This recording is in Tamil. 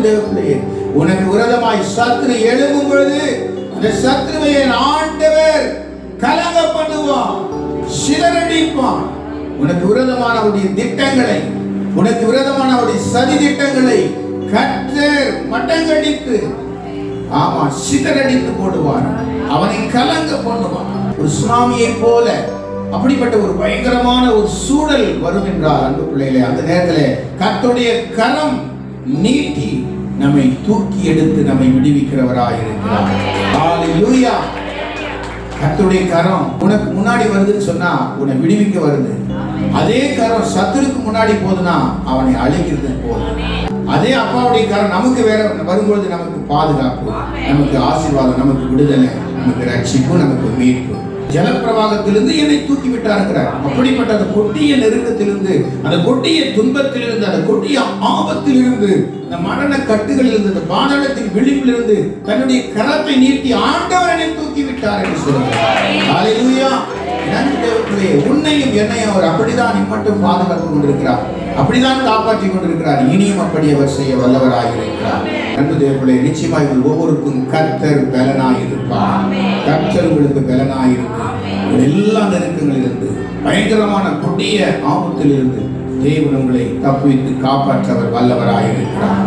அன்பு உனக்கு விரதமாய் சத்ரு எழும்பும் பொழுது அந்த சத்துருவை ஆண்டவர் கலங்க பண்ணுவான் சிதறடிப்பான் உனக்கு விரதமான அவருடைய திட்டங்களை உனக்கு விரதமான அவருடைய சதி திட்டங்களை கற்றர் மட்டங்கடித்து ஆமா சிதறடித்து போடுவார். அவனை கலங்க பண்ணுவான் ஒரு சுனாமியை போல அப்படிப்பட்ட ஒரு பயங்கரமான ஒரு சூழல் வரும் என்றார் அன்பு பிள்ளைகளே. அந்த நேரத்தில் கத்துடைய கரம் நீட்டி நம்மை தூக்கி எடுத்து நம்மை விடுவிக்கிறவராய் இருக்கிறார் கரம் உனக்கு முன்னாடி வருதுன்னு சொன்னா உன்னை விடுவிக்க வருது. அதே கரம் சத்துருக்கு முன்னாடி போதுன்னா அவனை அழைக்கிறது போதும். அதே அப்பாவுடைய கரம் நமக்கு வேற வரும்பொழுது நமக்கு பாதுகாப்பு நமக்கு ஆசீர்வாதம் நமக்கு விடுதலை நமக்கு ரட்சிப்பு நமக்கு மீட்பு. ஜலப்பிரவாகத்திலிருந்து என்னை தூக்கி விட்டாருங்கிறார் அப்படிப்பட்ட அந்த கொட்டிய நெருக்கத்திலிருந்து அந்த கொட்டிய துன்பத்திலிருந்து அந்த கொட்டிய ஆபத்திலிருந்து அந்த மரண கட்டுகளிலிருந்து அந்த பாதாளத்தின் விளிம்பிலிருந்து தன்னுடைய கரத்தை நீட்டி ஆண்டவர் என்னை தூக்கி விட்டார் என்று சொல்லுகிறார். உன்னையும் என்னையும் அவர் அப்படிதான் இம்மட்டும் பாதுகாத்துக் கொண்டிருக்கிறார். அப்படிதான் காப்பாற்றி கொண்டிருக்கிறார். இனியும் அப்படி அவர் செய்ய வல்லவராக இருக்கிறார் அன்பு தேவர்களே நிச்சயமாக ஒவ்வொருக்கும் கர்த்தர் பலனாய் இருப்பார் உங்களுக்கு பலனாய் எல்லா நெருக்கங்களிலிருந்து பயங்கரமான கொடிய ஆபத்திலிருந்து தேவன் உங்களை தப்புவித்து காப்பாற்றவர் வல்லவராயிருக்கிறார்.